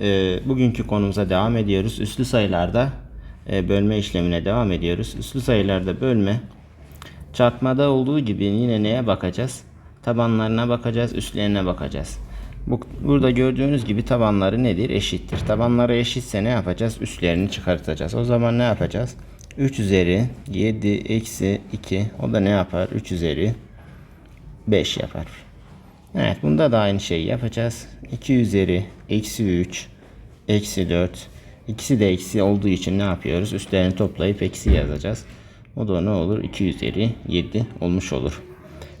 Ee, bugünkü konumuza devam ediyoruz. Üslü sayılarda e, bölme işlemine devam ediyoruz. Üslü sayılarda bölme çarpmada olduğu gibi yine neye bakacağız? Tabanlarına bakacağız, üstlerine bakacağız. Bu, burada gördüğünüz gibi tabanları nedir? Eşittir. Tabanları eşitse ne yapacağız? Üstlerini çıkartacağız. O zaman ne yapacağız? 3 üzeri 7 eksi 2 o da ne yapar? 3 üzeri 5 yapar. Evet bunda da aynı şeyi yapacağız. 2 üzeri eksi 3 eksi 4 ikisi de eksi olduğu için ne yapıyoruz? Üstlerini toplayıp eksi yazacağız. O da ne olur? 2 üzeri 7 olmuş olur.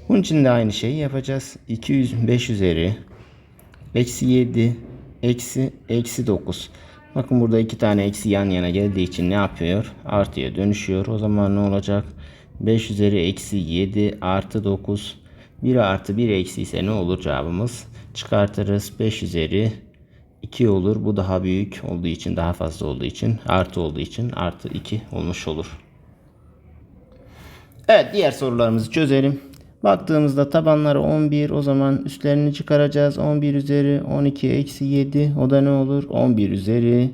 Bunun için de aynı şeyi yapacağız. 200 5 üzeri eksi 7 eksi eksi 9. Bakın burada iki tane eksi yan yana geldiği için ne yapıyor? Artıya dönüşüyor. O zaman ne olacak? 5 üzeri eksi 7 artı 9 1 artı 1 eksi ise ne olur cevabımız? Çıkartırız. 5 üzeri 2 olur. Bu daha büyük olduğu için daha fazla olduğu için artı olduğu için artı 2 olmuş olur. Evet diğer sorularımızı çözelim. Baktığımızda tabanları 11 o zaman üstlerini çıkaracağız. 11 üzeri 12 eksi 7 o da ne olur? 11 üzeri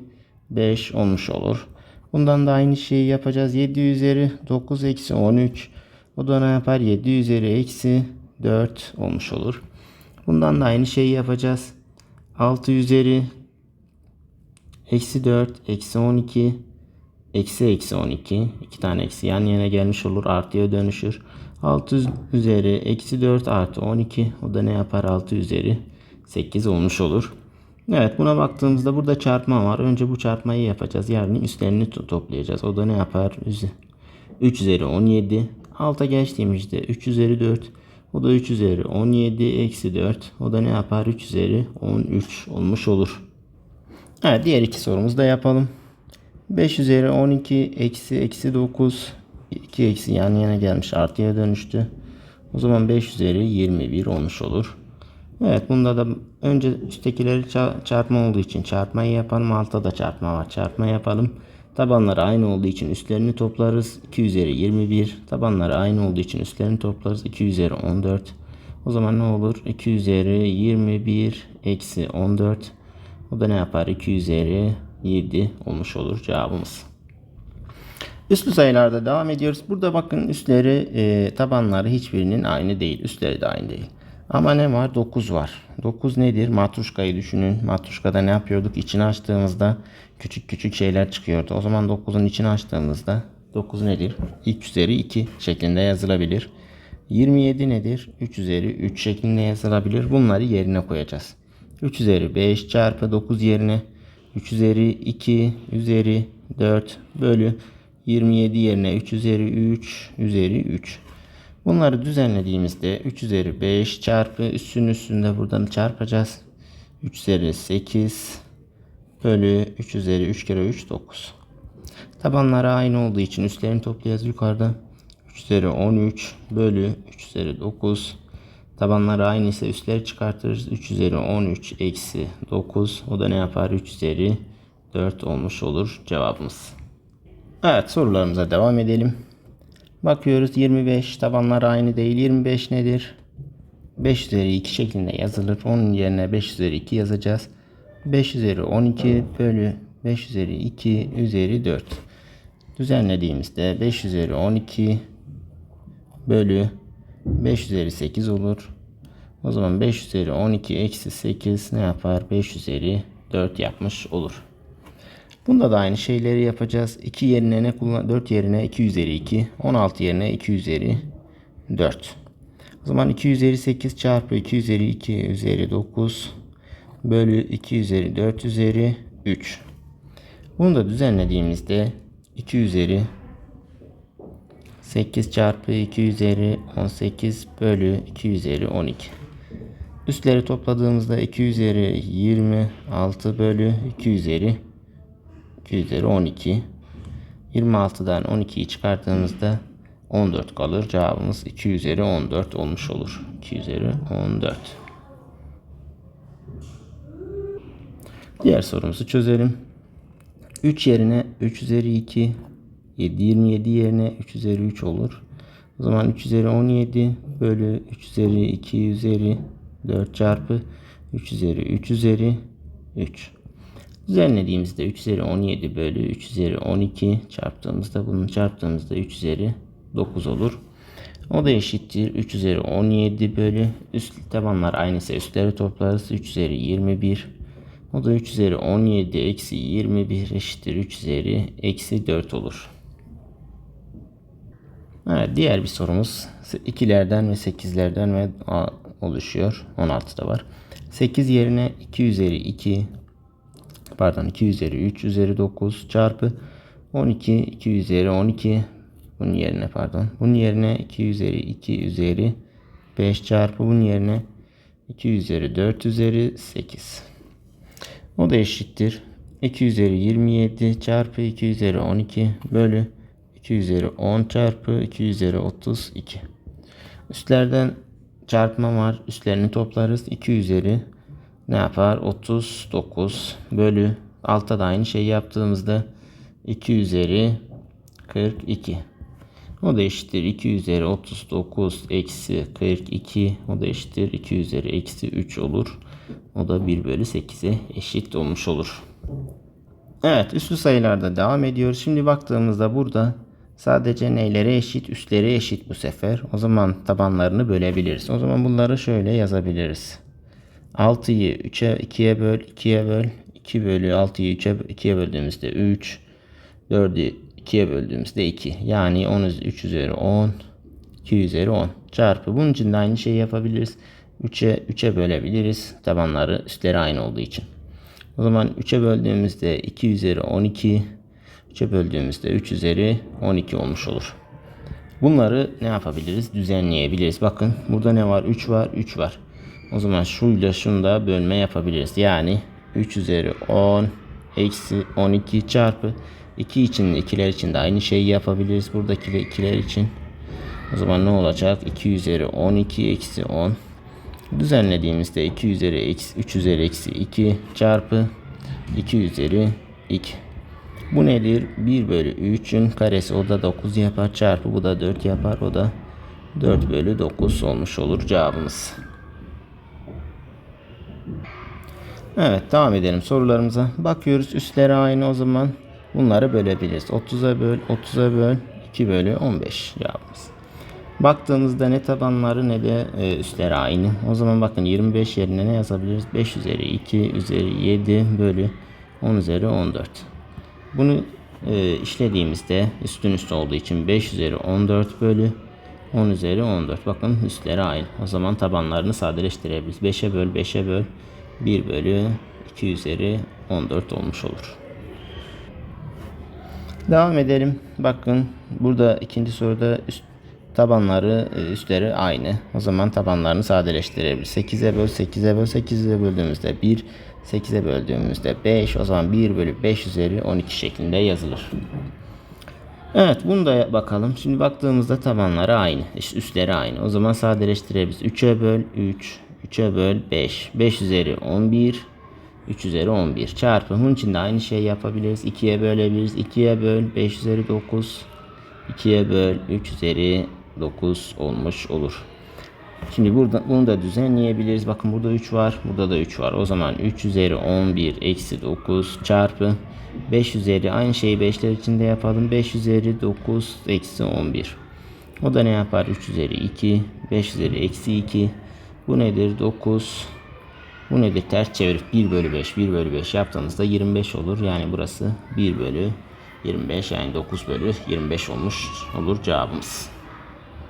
5 olmuş olur. Bundan da aynı şeyi yapacağız. 7 üzeri 9 eksi 13 o da ne yapar? 7 üzeri eksi 4 olmuş olur. Bundan da aynı şeyi yapacağız. 6 üzeri eksi 4 eksi 12 eksi eksi 12 iki. Tane eksi yan yana gelmiş olur artıya dönüşür. 6 üzeri eksi 4 artı 12 o da ne yapar? 6 üzeri 8 olmuş olur. Evet buna baktığımızda burada çarpma var. Önce bu çarpmayı yapacağız. Yani üstlerini to- toplayacağız. O da ne yapar? 3 üzeri 17 alta geçtiğimizde 3 üzeri 4 o da 3 üzeri 17 eksi 4 o da ne yapar 3 üzeri 13 olmuş olur Evet diğer iki sorumuzu da yapalım. 5 üzeri 12 eksi eksi 9 2 eksi yan yana gelmiş artıya dönüştü. O zaman 5 üzeri 21 olmuş olur. Evet bunda da önce üsttekileri ça- çarpma olduğu için çarpmayı yapalım. Altta da çarpma var. Çarpma yapalım. Tabanları aynı olduğu için üstlerini toplarız. 2 üzeri 21. Tabanları aynı olduğu için üstlerini toplarız. 2 üzeri 14. O zaman ne olur? 2 üzeri 21 eksi 14. O da ne yapar? 2 üzeri 7 olmuş olur cevabımız. Üslü sayılarda devam ediyoruz. Burada bakın üstleri e, tabanları hiçbirinin aynı değil. Üstleri de aynı değil. Ama ne var? 9 var. 9 nedir? Matruşkayı düşünün. Matruşkada ne yapıyorduk? İçini açtığımızda küçük küçük şeyler çıkıyordu. O zaman 9'un içini açtığımızda 9 nedir? 3 üzeri 2 şeklinde yazılabilir. 27 nedir? 3 üzeri 3 şeklinde yazılabilir. Bunları yerine koyacağız. 3 üzeri 5 çarpı 9 yerine 3 üzeri 2 üzeri 4 bölü 27 yerine 3 üzeri 3 üzeri 3. Bunları düzenlediğimizde 3 üzeri 5 çarpı üstün üstünde buradan çarpacağız. 3 üzeri 8 bölü 3 üzeri 3 kere 3 9. Tabanları aynı olduğu için üstlerini toplayacağız yukarıda. 3 üzeri 13 bölü 3 üzeri 9. Tabanları aynı ise üstleri çıkartırız. 3 üzeri 13 eksi 9. O da ne yapar? 3 üzeri 4 olmuş olur cevabımız. Evet sorularımıza devam edelim. Bakıyoruz 25 tabanları aynı değil. 25 nedir? 5 üzeri 2 şeklinde yazılır. Onun yerine 5 üzeri 2 yazacağız. 5 üzeri 12 bölü 5 üzeri 2 üzeri 4. Düzenlediğimizde 5 üzeri 12 bölü 5 üzeri 8 olur. O zaman 5 üzeri 12 eksi 8 ne yapar? 5 üzeri 4 yapmış olur. Bunda da aynı şeyleri yapacağız. 2 yerine ne kullan 4 yerine 2 üzeri 2, 16 yerine 2 üzeri 4. O zaman 2 üzeri 8 çarpı 2 üzeri 2 üzeri 9 bölü 2 üzeri 4 üzeri 3. Bunu da düzenlediğimizde 2 üzeri 8 çarpı 2 üzeri 18 bölü 2 üzeri 12. Üstleri topladığımızda 2 üzeri 26 bölü 2 üzeri 2 üzeri 12. 26'dan 12'yi çıkarttığımızda 14 kalır. Cevabımız 2 üzeri 14 olmuş olur. 2 üzeri 14. Diğer sorumuzu çözelim. 3 yerine 3 üzeri 2, 7 27 yerine 3 üzeri 3 olur. O zaman 3 üzeri 17 bölü 3 üzeri 2 üzeri 4 çarpı 3 üzeri 3 üzeri 3. Düzenlediğimizde 3 üzeri 17 bölü 3 üzeri 12 çarptığımızda bunun çarptığımızda 3 üzeri 9 olur. O da eşittir 3 üzeri 17 bölü üst tabanlar aynıysa üstleri toplarız 3 üzeri 21. O da 3 üzeri 17 eksi 21 eşittir 3 üzeri eksi 4 olur. Evet, diğer bir sorumuz ikilerden ve sekizlerden ve a- oluşuyor. 16 da var. 8 yerine 2 üzeri 2 pardon 2 üzeri 3 üzeri 9 çarpı 12 2 üzeri 12 bunun yerine pardon. Bunun yerine 2 üzeri 2 üzeri 5 çarpı bunun yerine 2 üzeri 4 üzeri 8 o da eşittir. 2 üzeri 27 çarpı 2 üzeri 12 bölü 2 üzeri 10 çarpı 2 üzeri 32 üstlerden çarpma var. Üstlerini toplarız. 2 üzeri ne yapar? 39 bölü altta da aynı şey yaptığımızda 2 üzeri 42. O da eşittir 2 üzeri 39 eksi 42. O da eşittir 2 üzeri eksi 3 olur. O da 1 bölü 8'e eşit olmuş olur. Evet üslü sayılarda devam ediyoruz. Şimdi baktığımızda burada sadece neylere eşit? Üstleri eşit bu sefer. O zaman tabanlarını bölebiliriz. O zaman bunları şöyle yazabiliriz. 6'yı 3'e 2'ye böl 2'ye böl 2 bölü 6'yı 3'e 2'ye böldüğümüzde 3 4'ü 2'ye böldüğümüzde 2 yani 10 üz- 3 üzeri 10 2 üzeri 10 çarpı bunun için de aynı şeyi yapabiliriz 3'e 3'e bölebiliriz tabanları üstleri aynı olduğu için o zaman 3'e böldüğümüzde 2 üzeri 12 3'e böldüğümüzde 3 üzeri 12 olmuş olur. Bunları ne yapabiliriz? Düzenleyebiliriz. Bakın burada ne var? 3 var, 3 var. O zaman şuyla şunu da bölme yapabiliriz. Yani 3 üzeri 10 eksi 12 çarpı 2 için ikiler için de aynı şeyi yapabiliriz. Buradaki ikiler için. O zaman ne olacak? 2 üzeri 12 eksi 10. Düzenlediğimizde 2 üzeri eksi 3 üzeri eksi 2 çarpı 2 üzeri 2. Bu nedir? 1 bölü 3'ün karesi o da 9 yapar çarpı bu da 4 yapar o da 4 bölü 9 olmuş olur cevabımız. Evet devam edelim sorularımıza. Bakıyoruz üstleri aynı o zaman bunları bölebiliriz. 30'a böl 30'a böl 2 bölü 15 cevabımız. Baktığımızda ne tabanları ne de e, üstleri aynı. O zaman bakın 25 yerine ne yazabiliriz? 5 üzeri 2 üzeri 7 bölü 10 üzeri 14. Bunu e, işlediğimizde üstün üst olduğu için 5 üzeri 14 bölü 10 üzeri 14. Bakın üstleri aynı. O zaman tabanlarını sadeleştirebiliriz. 5'e böl 5'e böl 1 bölü 2 üzeri 14 olmuş olur. Devam edelim. Bakın burada ikinci soruda üst tabanları e, üstleri aynı. O zaman tabanlarını sadeleştirebiliriz. 8'e böl 8'e böl 8'e böldüğümüzde 1 8'e böldüğümüzde 5 o zaman 1 bölü 5 üzeri 12 şeklinde yazılır. Evet bunu da bakalım. Şimdi baktığımızda tabanları aynı. Üstleri aynı. O zaman sadeleştirebiliriz. 3'e böl 3. 3'e böl 5. 5 üzeri 11. 3 üzeri 11 çarpı. Bunun için de aynı şeyi yapabiliriz. 2'ye bölebiliriz. 2'ye böl 5 üzeri 9. 2'ye böl 3 üzeri 9 olmuş olur. Şimdi burada bunu da düzenleyebiliriz. Bakın burada 3 var. Burada da 3 var. O zaman 3 üzeri 11 eksi 9 çarpı 5 üzeri aynı şeyi 5'ler içinde yapalım. 5 üzeri 9 eksi 11. O da ne yapar? 3 üzeri 2. 5 üzeri eksi 2. Bu nedir? 9. Bu nedir? Ters çevirip 1 bölü 5. 1 bölü 5 yaptığımızda 25 olur. Yani burası 1 bölü 25 yani 9 bölü 25 olmuş olur cevabımız.